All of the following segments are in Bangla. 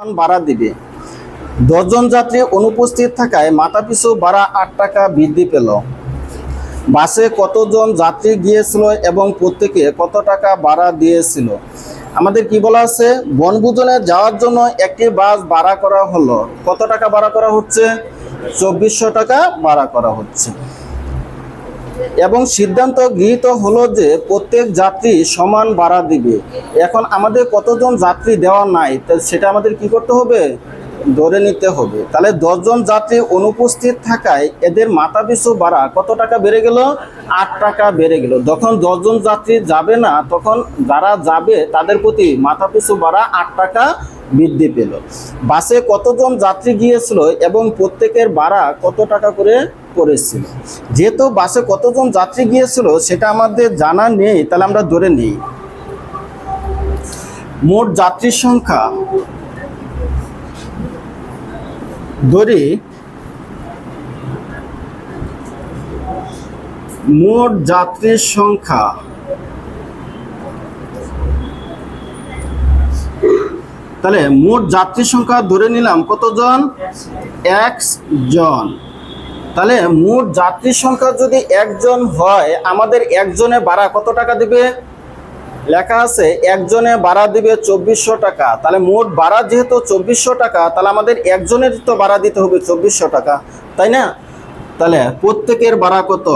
ভাড়া দিবে। দশজন যাত্রী অনুপস্থিত থাকায় মাথাপিছু ভাড়া আট টাকা বৃদ্ধি পেল। বাসে কতজন যাত্রী গিয়েছিল এবং প্রত্যেকে কত টাকা ভাড়া দিয়েছিল? আমাদের কি বলা আছে? বনভোজনে যাওয়ার জন্য একটি বাস ভাড়া করা হলো। কত টাকা ভাড়া করা হচ্ছে? চব্বিশশো টাকা ভাড়া করা হচ্ছে। এবং সিদ্ধান্ত গৃহীত হলো যে প্রত্যেক যাত্রী সমান ভাড়া দিবে। এখন আমাদের কতজন যাত্রী দেওয়া নাই সেটা আমাদের কি করতে হবে? ধরে নিতে হবে। তাহলে দশজন যাত্রী অনুপস্থিত থাকায় এদের মাথা পিছু ভাড়া কত টাকা বেড়ে গেল? আট টাকা বেড়ে গেল। যখন দশজন যাত্রী যাবে না, তখন যারা যাবে তাদের প্রতি মাথা পিছু ভাড়া আট টাকা বৃদ্ধি পেল। বাসে কতজন যাত্রী গিয়েছিল এবং প্রত্যেকের ভাড়া কত টাকা করে পড়েছিল? যেহেতু বাসে কতজন যাত্রী গিয়েছিল, সেটা আমাদের জানা নেই, তাহলে আমরা ধরে নিই। মোট যাত্রীর সংখ্যা ধরি, মোট যাত্রীর সংখ্যা তাহলে মোট যাত্রীর সংখ্যা ধরে নিলাম কতজন? এক জন। তাহলে মোট যাত্রীর সংখ্যা যদি একজন হয়, আমাদের একজনে ভাড়া কত টাকা দিবে? লেখা আছে, একজনে ভাড়া দিবে চব্বিশশো টাকা। তাহলে মোট ভাড়া যেহেতু চব্বিশশো টাকা, তাহলে আমাদের একজনের তো ভাড়া দিতে হবে চব্বিশশো টাকা, তাই না? তাহলে প্রত্যেকের ভাড়া কত?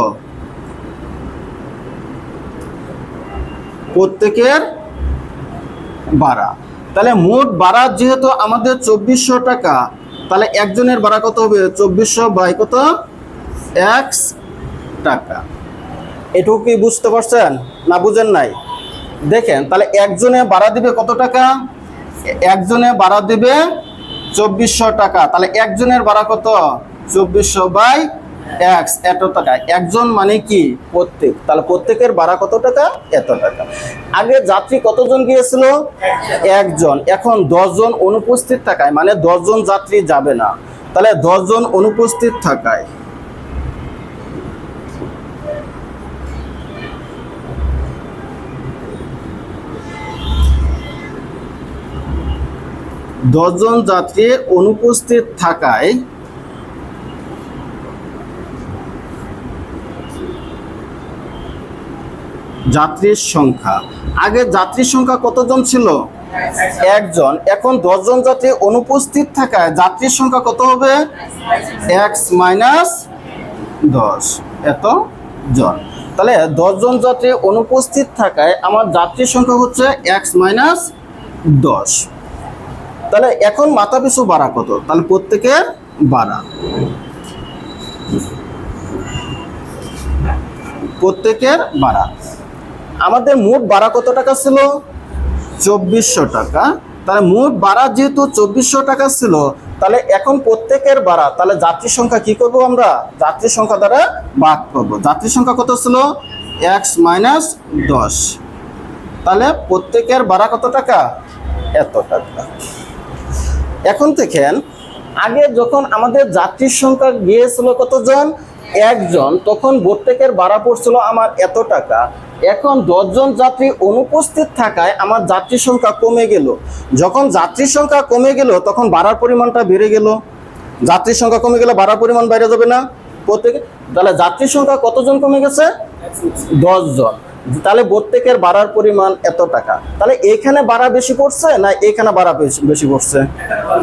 প্রত্যেকের ভাড়া। তাহলে মোট ভাড়া যেহেতু আমাদের চব্বিশশো টাকা, তাহলে একজনের ভাড়া কত হবে? চব্বিশশো বাই কত? এক টাকা। এটুকু কি বুঝতে পারছেন? না বুঝেন নাই? দেখেন, তাহলে একজনে বাড়া দিবে কত টাকা? একজনে বাড়া দিবে চব্বিশশো টাকা। তাহলে একজনের ভাড়া কত? চব্বিশশো বাই এক্স এত টাকা। একজন মানে কি? প্রত্যেক। তাহলে প্রত্যেকের ভাড়া কত টাকা? এত টাকা। আগে যাত্রী কতজন গিয়েছিল? একজন। এখন দশজন অনুপস্থিত থাকায় মানে দশজন যাত্রী যাবে না। তাহলে দশজন অনুপস্থিত থাকায় দশজন যাত্রী অনুপস্থিত থাকায় যাত্রীর সংখ্যা। আগে যাত্রীর সংখ্যা কতজন ছিল? একজন। এখন দশজন যাত্রী অনুপস্থিত থাকায় যাত্রীর সংখ্যা কত হবে? এক্স মাইনাস দশ। এত জন। তাহলে দশজন যাত্রী অনুপস্থিত থাকায় আমার যাত্রীর সংখ্যা হচ্ছে এক্স মাইনাস দশ। তাহলে এখন মাথা পিছু ভাড়া কত? তাহলে প্রত্যেকের বাড়া। প্রত্যেকের বাড়া। আমাদের মোট বাড়া কত টাকা ছিল? চব্বিশশো টাকা। তাহলে মোট বাড়া যেহেতু চব্বিশশো টাকা ছিল, তাহলে এখন প্রত্যেকের বাড়া। তাহলে যাত্রী সংখ্যা কি করব আমরা? যাত্রী সংখ্যা দ্বারা বাদ করব। যাত্রী সংখ্যা কত ছিল? এক্স মাইনাস দশ। তাহলে প্রত্যেকের বাড়া কত টাকা? এত টাকা। এখন দেখেন, আগে যখন আমাদের যাত্রীর সংখ্যা গিয়েছিল কতজন? একজন। তখন প্রত্যেকের ভাড়া পড়ছিল আমার এত টাকা। এখন দশজন যাত্রী অনুপস্থিত থাকায় আমার যাত্রীর সংখ্যা কমে গেল। যখন যাত্রীর সংখ্যা কমে গেল, তখন ভাড়ার পরিমাণটা বেড়ে গেল। যাত্রীর সংখ্যা কমে গেলে ভাড়ার পরিমাণ বাইরে যাবে না। প্রত্যেকে তাহলে যাত্রীর সংখ্যা কতজন কমে গেছে? দশজন। তাহলে প্রত্যেকের বাড়ার পরিমাণ এত টাকা? তাহলে এখানে বাড়া বেশি পড়ছে না এখানে বাড়া বেশি- পড়ছে?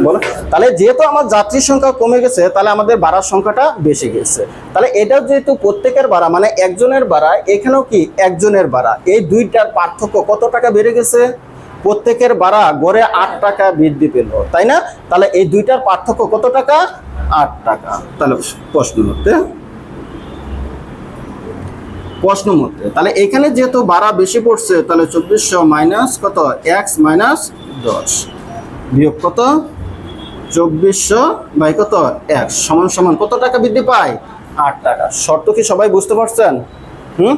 বলো। তাহলে যেহেতু আমার যাত্রীর সংখ্যা কমে গেছে, তাহলে আমাদের বাড়ার সংখ্যাটা বেশি গেছে। তাহলে এটা যেহেতু প্রত্যেকের বাড়া মানে একজনের বাড়া, এখানেও কি একজনের বাড়া? এই দুইটার পার্থক্য কত টাকা বেড়ে গেছে? প্রত্যেকের বাড়া গড়ে আট টাকা বৃদ্ধি পেল, তাই না? তাহলে এই দুইটার পার্থক্য কত টাকা? আট টাকা। তাহলে প্রশ্ন হতে প্রশ্ন মধ্যে তাহলে এখানে যেহেতু ভাড়া বেশি পড়ছে, তাহলে চব্বিশশো মাইনাস কত? এক্স মাইনাস দশ। বিয়োগ কত? চব্বিশশো বাই কত? এক্স। সমান সমান কত টাকা বৃদ্ধি পায়? আট টাকা। শর্ত কি সবাই বুঝতে পারছেন? হুম?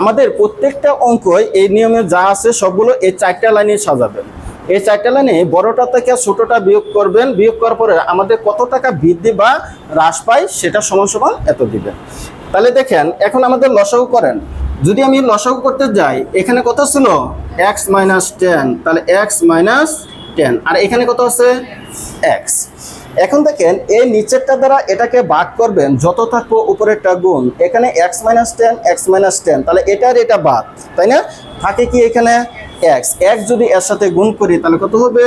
আমাদের প্রত্যেকটা অঙ্ক এই নিয়মে যা আছে সবগুলো এই চারটা লাইনে সাজাবেন। এই চারটা লাইনে বড়টা থেকে ছোটটা বিয়োগ করবেন। বিয়োগ করার পরে আমাদের কত টাকা বৃদ্ধি বা হ্রাস পায় সেটা সমান সমান এত দিবেন। তাহলে দেখেন, এখন আমাদের লসাগু করেন। যদি আমি লসাগু করতে যাই, এখানে কত ছিল? এক্স মাইনাস টেন তাহলে এক্স মাইনাস টেন আর এখানে কত আছে? এক্স এখন দেখেন, এই নিচেরটা দ্বারা এটাকে ভাগ করবেন, যত থাকব উপরেরটা গুণ। এখানে x minus ten x minus ten তাহলে এটার এটা বাদ, তাই না? থাকে কি এখানে? এক্স এক যদি এর সাথে গুণ করি, তাহলে কত হবে?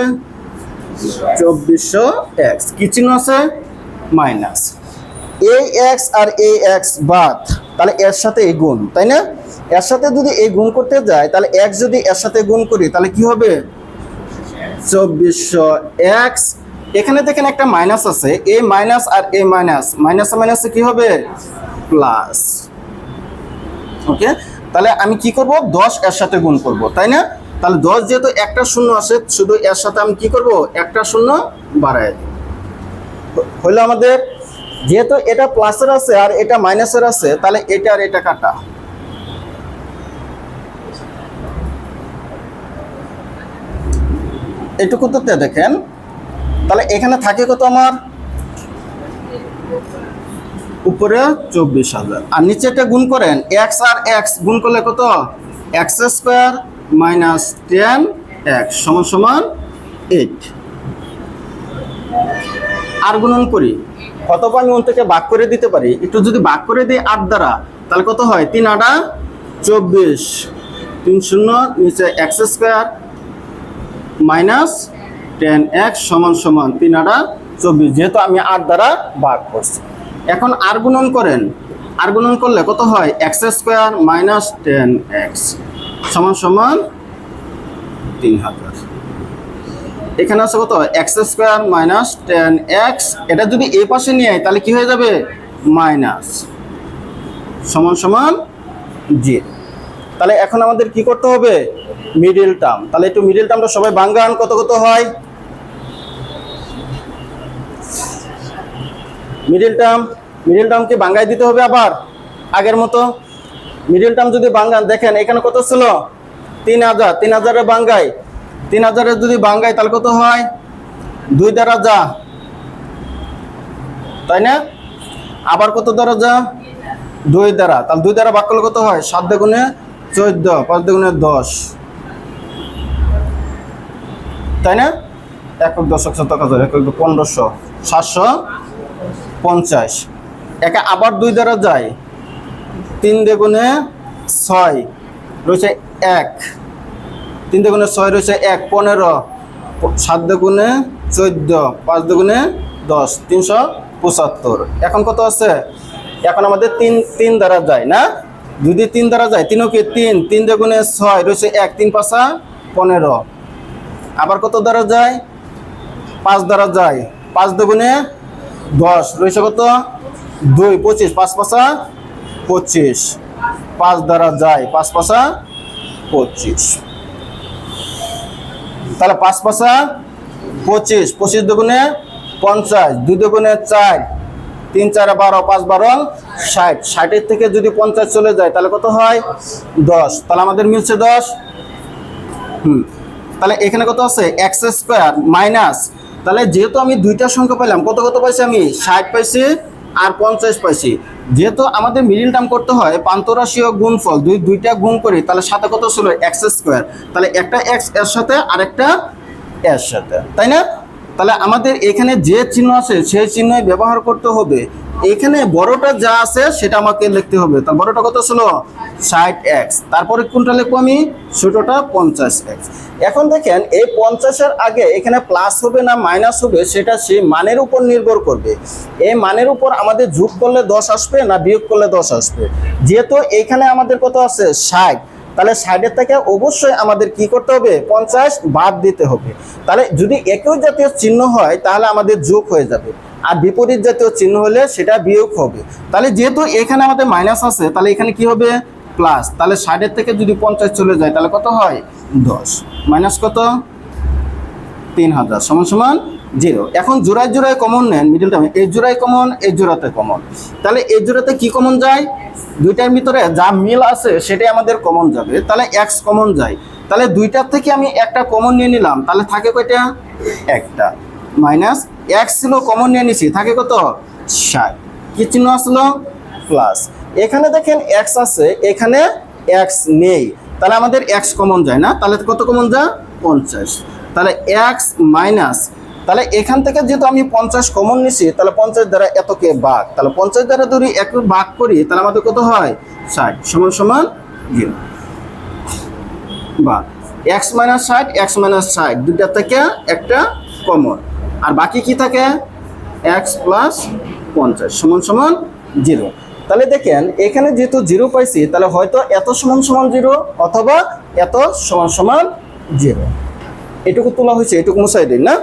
চব্বিশশো এক্স কি চিহ্ন আছে? মাইনাস এই এক্স আর এই এক্স বাদ, তাহলে এর সাথে এই গুণ, তাই না? এর সাথে যদি এই গুণ করতে যায়, তাহলে এক্স যদি এর সাথে গুণ করি, তাহলে কি হবে? চব্বিশশো এক্স। এখানে দেখেন একটা মাইনাস আছে এ মাইনাস আর এ মাইনাস মাইনাসে মাইনাসে কি হবে? প্লাস ওকে তাহলে আমি কি করব? দশ এর সাথে গুণ করব, তাই না? তাহলে দশ যেহেতু একটা শূন্য আসে শুধু এর সাথে আমি কি করব? একটা শূন্য বাড়াই হলো আমাদের যেহেতু এটা প্লাসের আছে আর এটা মাইনাসের আছে, তাহলে এটা আর এটা কাটা। এটুকু তো দেখেন। তাহলে এখানে থাকে কত আমার? উপরে চব্বিশ হাজার। আর নিচে একটা গুণ করেন, এক্স আর এক্স গুণ করলে কত? X square minus ten x সমান সমান এইট। আর গুণন করি। কত আমি থেকে ভাগ করে দিতে পারি। একটু যদি ভাগ করে দিই আট দ্বারা, তাহলে কত হয়? তিন আটা চব্বিশ। তিন শূন্য নিচে x square minus ten x সমান সমান তিন আটা চব্বিশ। যেহেতু আমি আট দ্বারা ভাগ করছি। এখন আর গুণন করেন। আর গুণন করলে কত হয়? X square minus ten x সমান সমান তিন হাজার এখানে আছে কত? X square minus ten x এটা যদি এ পাশে নিয়ে তাহলে কি হয়ে যাবে? মাইনাস সমান সমান জি তাহলে এখন আমাদের কি করতে হবে? মিডিল টার্ম তাহলে একটু মিডিল টার্মটা সবাই বাঙ্গান কত কত হয়? মিডিল টার্ম মিডিল টার্মকে বাঙ্গাই দিতে হবে আবার, আগের মতো। মিডিল টার্ম যদি বাঙ্গান, দেখেন এখানে কত ছিল? তিন হাজার। তিন হাজারের বাঙ্গাই তিন হাজারের যদি বাঙ্গাই তাহলে কত হয়? দুই দ্বারা যা তাই না? আবার কত দ্বারা যা দুই দ্বারা। তাহলে দুই দ্বারা বাক্য কত হয়? সাত দুগুণে চোদ্দ, পাঁচ দুগুণে দশ। তাই না? একক দশক শতক হাজার, একক পনেরোশো, সাতশো পঞ্চাশ। একে আবার দুই দ্বারা যায়। তিন দেগুণে ছয়, রয়েছে এক। তিন দেগুণে ছয় রয়েছে এক, পনেরো। সাত দেগুণে চোদ্দ, পাঁচ দুগুণে দশ, তিনশো পঁচাত্তর। এখন কত আছে? এখন আমাদের তিন তিন দ্বারা যায়, না? যদি তিন দ্বারা যায় তিনও কি তিন? তিন দেগুণে ছয় রয়েছে এক, তিন পাঁচা পনেরো। আবার কত দ্বারা যায়? পাঁচ দ্বারা যায়। পাঁচ দুগুণে দশ, রয়েছে কত? দুই, পঁচিশ, পাঁচ পাঁচা পঁচিশ। পাঁচ দ্বারা যায়, পাঁচ পাঁচা পঁচিশ। তাহলে পাঁচ পাঁচা, পঁচিশ। পঁচিশ দুগুণে পঞ্চাশ। দুই দুগুণে চার, তিন চার বারো, পাঁচ বারো, ষাট। ষাটের থেকে যদি পঞ্চাশ চলে যায়, তাহলে কত হয়? দশ। তাহলে আমাদের মিলছে দশ। হুম। তাহলে এখানে কত আছে? X square minus. তাহলে যেহেতু আমি দুইটা সংখ্যা পাইলাম, কত কত পাইছি আমি? ষাট পাইছি আর পঞ্চাশ পাইছি। যেহেতু আমাদের মিডিল টার্ম করতে হয়, পান্তরাশীয় গুণফল দুই, দুইটা গুণ করি, তাহলে সাথে কত ছিল? এক্স স্কোয়ার তাহলে একটা এক্সের সাথে আরেকটা এর সাথে, তাই না? তাহলে আমাদের এখানে যে চিহ্ন আছে, সেই চিহ্নই ব্যবহার করতে হবে। এখানে বড়টা যা আছে সেটা আমাকে লিখতে হবে। তার বড়টা কত ছিল? ষাট এক্স। তারপরে কোনটা লিখব আমি? ছোটটা পঞ্চাশ এক্স। এখন দেখেন, এই পঞ্চাশের আগে এখানে প্লাস হবে না মাইনাস হবে, সেটা সেই মানের উপর নির্ভর করবে। এই মানের উপর আমাদের যোগ করলে দশ আসবে না বিয়োগ করলে দশ আসবে? যেহেতু এখানে আমাদের কত আছে? ষাট। তাহলে ষাটের থেকে অবশ্যই আমাদের কি করতে হবে? পঞ্চাশ বাদ দিতে হবে। তাহলে যদি একই জাতীয় চিহ্ন হয়, তাহলে আমাদের যোগ হয়ে যাবে। আর বিপরীত জাতীয় চিহ্ন হলে সেটা বিয়োগ হবে। তাহলে যেহেতু এখানে আমাদের মাইনাস আছে, তাহলে এখানে কি হবে? প্লাস তাহলে ষাটের থেকে যদি পঞ্চাশ চলে যায়, তাহলে কত হয়? দশ। মাইনাস কত? তিন হাজার। সমান সমান জিরো এখন জোড়ায় জোড়ায় কমন নেন মিডিল টার্মে এই জোড়ায় কমন এই জোড়াতে কমন তাহলে এই জোড়াতে কি কমন যায়? দুইটার ভিতরে যা মিল আছে, সেটাই আমাদের কমন যাবে। তাহলে এক্স কমন যায়। তাহলে দুইটার থেকে আমি একটা কমন নিয়ে নিলাম। তাহলে থাকে কয়টা? একটা। মাইনাস এক্স ছিল কমন নিয়ে নিছি, থাকে কত? ষাট। কি চিহ্ন আসলো? প্লাস। এখানে দেখেন এক্স আছে, এখানে এক্স নেই। তাহলে আমাদের এক্স কমন যায় না, তাহলে কত কমন যায়? পঞ্চাশ। তাহলে এক্স মাইনাস, তাহলে এখান থেকে যেহেতু আমি পঞ্চাশ কমন নিছি, তাহলে পঞ্চাশ দ্বারা এতকে বাঘ তাহলে পঞ্চাশ দ্বারা যদি এক ভাগ করি, তাহলে আমাদের কত হয়? ষাট। সমান সমান জিরো বা এক্স মাইনাস ষাট এক্স মাইনাস ষাট দুটা থেকে একটা কমন। আর বাকি কি থাকে? এক্স প্লাস পঞ্চাশ, সমান সমান জিরো। তাহলে দেখেন, এখানে যেহেতু জিরো পাইছি, তাহলে হয়তো এত সমান সমান জিরো অথবা এত সমান সমান জিরো। এটুকু তোলা হয়েছে, এটুকু মুছাই দিন, না?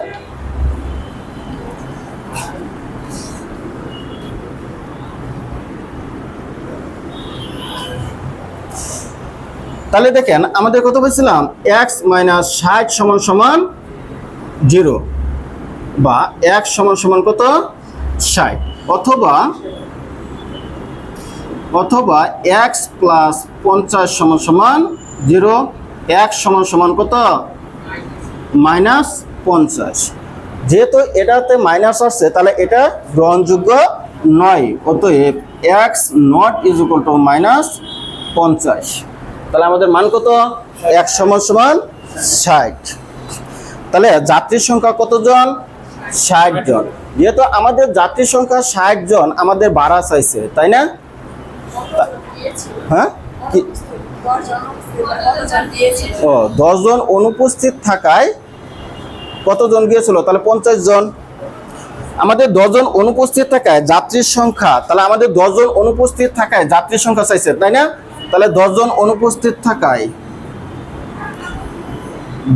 তাহলে দেখেন, আমাদের কত পেয়েছিলাম এক্স মাইনাস ষাট সমান সমান জিরো। বা এক সমান সমান কত? ষাট। অথবা অথবা এক্স প্লাস পঞ্চাশ সমান সমান জিরো, এক সমান সমান কত? মাইনাস পঞ্চাশ। যেহেতু এটাতে মাইনাস আসছে, তাহলে এটা গ্রহণযোগ্য নয়। অতএব x not is equal to minus পঞ্চাশ। তাহলে আমাদের মান কত? এক সমান সমান ষাট। তাহলে যাত্রীর সংখ্যা কতজন? ষাট জন। যেহেতু আমাদের যাত্রী সংখ্যা ষাট জন, আমাদের বাড়া চাইছে, তাই না? হ্যাঁ? ও দশজন অনুপস্থিত থাকায় কতজন গিয়েছিল? তাহলে পঞ্চাশ জন। আমাদের দশজন অনুপস্থিত থাকায় যাত্রীর সংখ্যা, তাহলে আমাদের দশজন অনুপস্থিত থাকায় যাত্রীর সংখ্যা চাইছে, তাই না? তাহলে দশজন অনুপস্থিত থাকায়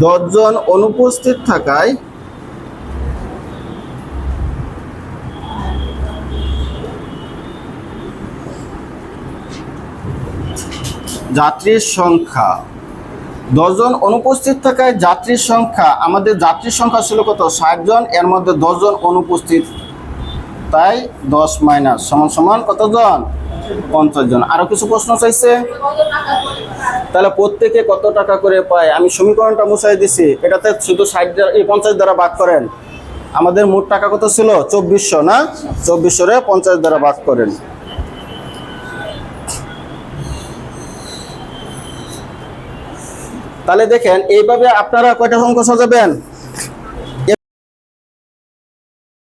দশজন অনুপস্থিত থাকায় যাত্রীর সংখ্যা। দশজন অনুপস্থিত থাকায় যাত্রীর সংখ্যা, আমাদের যাত্রীর সংখ্যা ছিল কত? ষাট জন এর মধ্যে দশজন অনুপস্থিত। তাই দশ মাইনাস সমান সমান কতজন? পঞ্চাশ জন আরও কিছু প্রশ্ন চাইছে? তাহলে প্রত্যেকে কত টাকা করে পায়? আমি সমীকরণটা মুছাই দিছি। এটাতে শুধু ষাট এই পঞ্চাশ দ্বারা ভাগ করেন। আমাদের মোট টাকা কত ছিল? চব্বিশশো, না? চব্বিশশো রে পঞ্চাশ দ্বারা ভাগ করেন। তাহলে দেখেন এইভাবে আপনারা কয়টা সংখ্যা সাজাবেন?